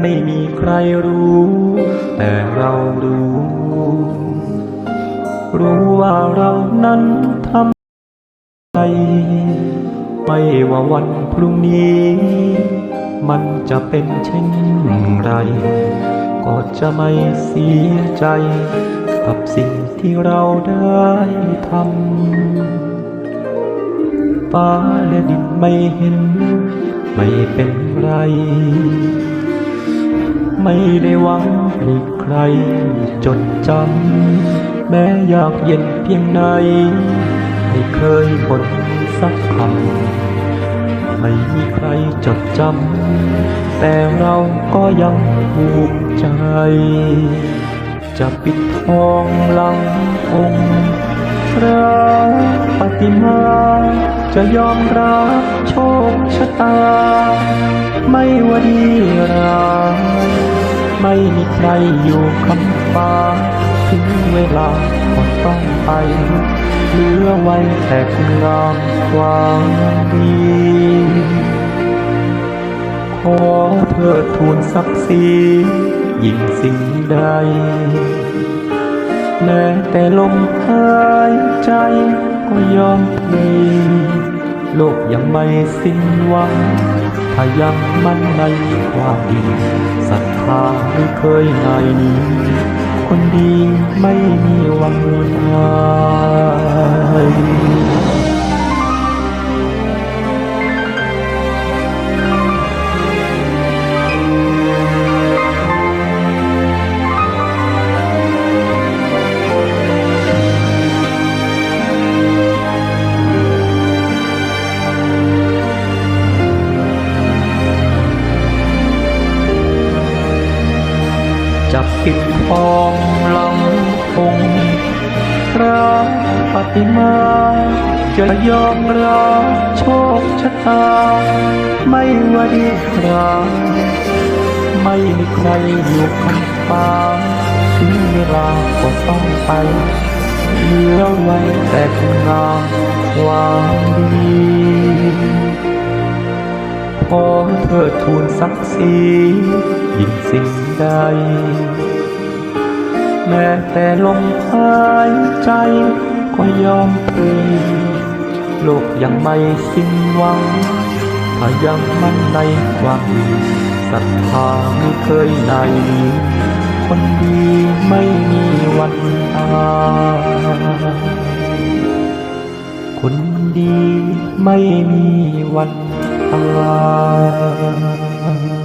ไม่มีใครู้ แต่เรารู้ รู้ว่าเรานั้นทำใจไม่ว่าวันพรุ่งนี้ มันจะเป็นเช่นไร ก็จะไม่เสียใจ กับสิ่งที่เราได้ทำฟ้าและดินไม่เห็นไม่เป็นไร ไม่ได้หวังให้ใครจดจำ แม้อยากเย็นเพียงไหน ไม่เคยบ่นสักคำ ไม่มีใครจดจำ แต่เราก็ยังภูมิใจ จะปิดทองหลังองค์พระปฏิมาจะยอมรับโชคชะตา ไม่ว่าดีร้าย ไม่มีใครอยู่คำฟ้า ถึงเวลาก็ต้องไปเหลือไว้แต่คุณงามความดีขอเธอทูลศักดิ์ศรียิ่งสิ่งใดแม้แต่ลมหายใจก็ยอมพลีโลกยังไม่สิ้นหวัง ยังมั่นในความดีศรัทธาไม่เคยนายนี้ คนดีไม่มีวันหาย ปิดทองลำองพระปฏิมาจะยอมรับโชคชะตา ไม่ว่าดีร้ายไม่มีใครอยู่คำฟ้าถึงเวลาก็ต้องไปเหลือไว้แต่คุณงามความดีขอเธอทูลศักดิ์ศรียิ่งสิ่งใด แม้แต่ลมหายใจก็ยอมพลีโลกยังไม่สิ้นหวัง ถ้ายังมั่นในความดีศรัทธาไม่เคยนายหนคนดีไม่มีวันตายคนดีไม่มีวันตาย